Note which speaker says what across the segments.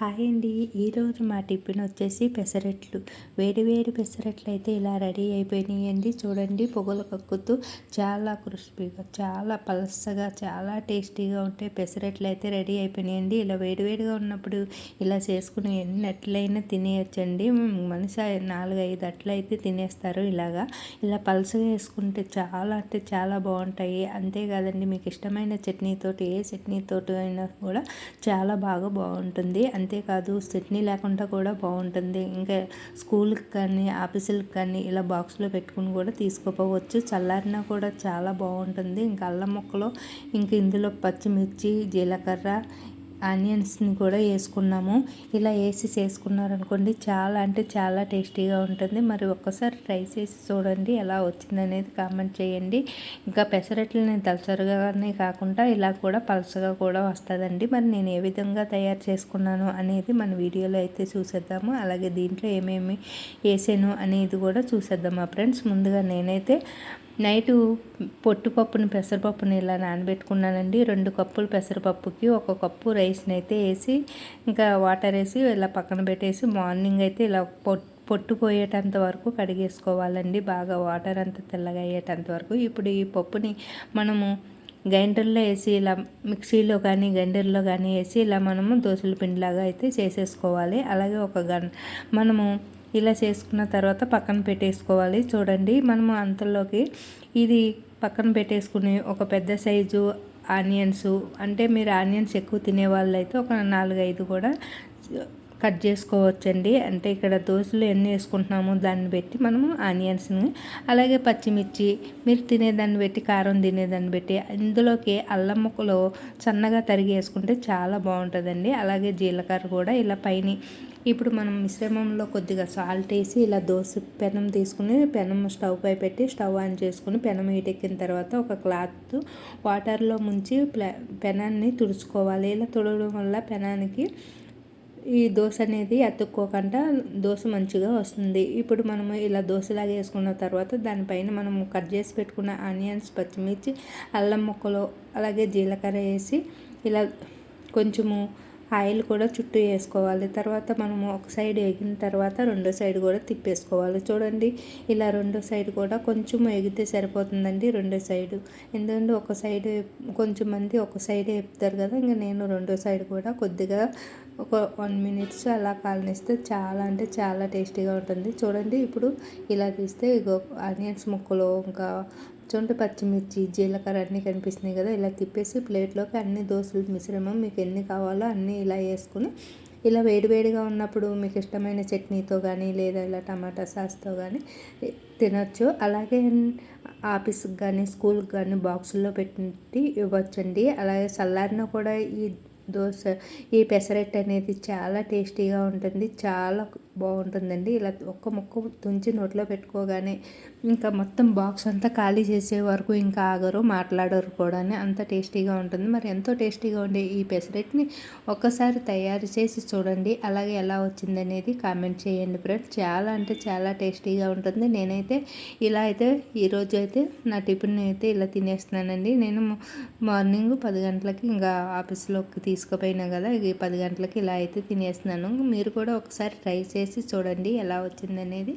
Speaker 1: Hi అండి. ఈరోజు మా టిఫిన్ వచ్చేసి పెసరట్లు. వేడి వేడి పెసరట్లు అయితే ఇలా రెడీ అయిపోయినాయండి. చూడండి పొగలు కక్కుతూ చాలా క్రిస్పీగా చాలా పలసగా చాలా టేస్టీగా ఉంటే పెసరట్లు అయితే రెడీ అయిపోయినాయండి. ఇలా వేడివేడిగా ఉన్నప్పుడు ఇలా చేసుకుని ఎన్ని అట్లయినా తినేయచ్చండి. మనిషి నాలుగు ఐదు అట్లు అయితే తినేస్తారు ఇలాగా. ఇలా పలసగా వేసుకుంటే చాలా అంటే చాలా బాగుంటాయి. అంతేకాదండి మీకు ఇష్టమైన చట్నీతోటి ఏ చట్నీతోటి అయినా కూడా చాలా బాగా బాగుంటుంది. అంతే అంతేకాదు చట్నీ లేకుండా కూడా బాగుంటుంది. ఇంకా స్కూల్కి కానీ ఆఫీసులకు కానీ ఇలా బాక్స్లో పెట్టుకుని కూడా తీసుకోపోవచ్చు. చల్లారినా కూడా చాలా బాగుంటుంది. ఇంకా అల్లం ముక్కలు ఇంక ఇందులో పచ్చిమిర్చి జీలకర్ర ఆనియన్స్ని కూడా వేసుకున్నాము. ఇలా వేసి చేసుకున్నారనుకోండి చాలా అంటే చాలా టేస్టీగా ఉంటుంది. మరి ఒక్కసారి ట్రై చేసి చూడండి ఎలా వచ్చింది అనేది కామెంట్ చేయండి. ఇంకా పెసరట్లని దళసరిగానే కాకుండా ఇలా కూడా పలసగా కూడా వస్తుందండి. మరి నేను ఏ విధంగా తయారు చేసుకున్నాను అనేది మన వీడియోలో అయితే చూసేద్దాము. అలాగే దీంట్లో ఏమేమి వేసాను అనేది కూడా చూసేద్దామా. ఫ్రెండ్స్ ముందుగా నేనైతే నైటు పొట్టుపప్పుని పెసరపప్పుని ఇలా నానబెట్టుకున్నానండి. రెండు కప్పులు పెసరపప్పుకి ఒక కప్పు రైస్ని అయితే వేసి ఇంకా వాటర్ వేసి ఇలా పక్కన పెట్టేసి మార్నింగ్ అయితే ఇలా పొట్టు పొట్టు పోయేటంత వరకు కడిగేసుకోవాలండి. బాగా వాటర్ అంతా తెల్లగా అయ్యేటంత వరకు. ఇప్పుడు ఈ పప్పుని మనము గ్రైండర్లో వేసి ఇలా మిక్సీలో కానీ గ్రైండర్లో కానీ వేసి ఇలా మనము దోశల పిండిలాగా అయితే చేసేసుకోవాలి. అలాగే ఒక గన్ మనము ఇలా చేసుకున్న తర్వాత పక్కన పెట్టేసుకోవాలి. చూడండి మనము అంతలోకి ఇది పక్కన పెట్టేసుకుని ఒక పెద్ద సైజు ఆనియన్స్ అంటే మీరు ఆనియన్స్ ఎక్కువ తినే వాళ్ళైతే ఒక ఒక నాలుగైదు కూడా కట్ చేసుకోవచ్చండి. అంటే ఇక్కడ దోశలు ఎన్ని వేసుకుంటున్నామో దాన్ని బట్టి మనము ఆనియన్స్ని అలాగే పచ్చిమిర్చి మీరు తినేదాన్ని బట్టి కారం తినేదాన్ని బట్టి ఇందులోకి అల్లం ముక్కలు సన్నగా తరిగి వేసుకుంటే చాలా బాగుంటుందండి. అలాగే జీలకర్ర కూడా ఇలా పైన ఇప్పుడు మనం మిశ్రమంలో కొద్దిగా సాల్ట్ వేసి ఇలా దోశ పెనం తీసుకుని పెనం స్టవ్ పై పెట్టి స్టవ్ ఆన్ చేసుకుని పెనం హీటెక్కిన తర్వాత ఒక క్లాత్ వాటర్లో ముంచి పెనాన్ని తుడుచుకోవాలి. ఇలా తుడవడం వల్ల పెనానికి ఈ దోశ అనేది అతుక్కోకుండా దోశ మంచిగా వస్తుంది. ఇప్పుడు మనము ఇలా దోశలాగా వేసుకున్న తర్వాత దానిపైన మనం కట్ చేసి పెట్టుకున్న ఆనియన్స్ పచ్చిమిర్చి అల్లం ముక్కలు అలాగే జీలకర్ర వేసి ఇలా కొంచెము ఆయిల్ కూడా చుట్టూ వేసుకోవాలి. తర్వాత మనము ఒక సైడ్ వేగిన తర్వాత రెండో సైడ్ కూడా తిప్పేసుకోవాలి. చూడండి ఇలా రెండో సైడ్ కూడా కొంచెం ఎగితే సరిపోతుందండి రెండో సైడు. ఎందుకంటే ఒక సైడ్ కొంచెం మంది ఒక సైడ్ వేపుతారు కదా ఇంకా నేను రెండో సైడ్ కూడా కొద్దిగా ఒక వన్ మినిట్స్ అలా కాలనిస్తే చాలా అంటే చాలా టేస్టీగా ఉంటుంది. చూడండి ఇప్పుడు ఇలా తీస్తే ఇగో ఆనియన్స్ ముక్కలు ఇంకా చూడండి పచ్చిమిర్చి జీలకర్ర అన్నీ కనిపిస్తున్నాయి కదా ఇలా తిప్పేసి ప్లేట్లోకి అన్ని దోశలు మిశ్రమం మీకు ఎన్ని కావాలో అన్నీ ఇలా వేసుకుని ఇలా వేడివేడిగా ఉన్నప్పుడు మీకు ఇష్టమైన చట్నీతో కానీ లేదా ఇలా టమాటా సాస్తో కానీ తినొచ్చు. అలాగే ఆఫీస్కి కానీ స్కూల్కి కానీ బాక్సుల్లో పెట్టి ఇవ్వచ్చండి. అలాగే చల్లారిన కూడా ఈ దోశ ఈ పెసరట్టు అనేది చాలా టేస్టీగా ఉంటుంది. చాలా బాగుంటుందండి. ఇలా ఒక్క ముక్క తుంచి నోట్లో పెట్టుకోగానే ఇంకా మొత్తం బాక్స్ అంతా ఖాళీ చేసే వరకు ఇంకా ఆగరు మాట్లాడరు కూడా అంత టేస్టీగా ఉంటుంది. మరి ఎంతో టేస్టీగా ఉండే ఈ పెసరెట్ని ఒక్కసారి తయారు చేసి చూడండి. అలాగే ఎలా వచ్చిందనేది కామెంట్ చేయండి ఫ్రెండ్స్. చాలా అంటే చాలా టేస్టీగా ఉంటుంది. నేనైతే ఇలా అయితే ఈరోజు అయితే నా టిఫిన్ అయితే ఇలా తినేస్తున్నానండి. నేను మార్నింగ్ పది గంటలకి ఇంకా ఆఫీస్లోకి తీసుకుపోయినా కదా ఈ పది గంటలకి ఇలా అయితే తినేస్తున్నాను. మీరు కూడా ఒకసారి ట్రై చేసి చేసి చూడండి ఎలా వచ్చిందనేది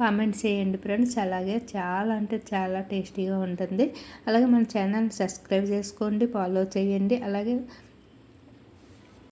Speaker 1: కామెంట్ చేయండి ఫ్రెండ్స్. అలాగే చాలా అంటే చాలా టేస్టీగా ఉంటుంది. అలాగే మన ఛానల్ సబ్స్క్రైబ్ చేసుకోండి ఫాలో చేయండి. అలాగే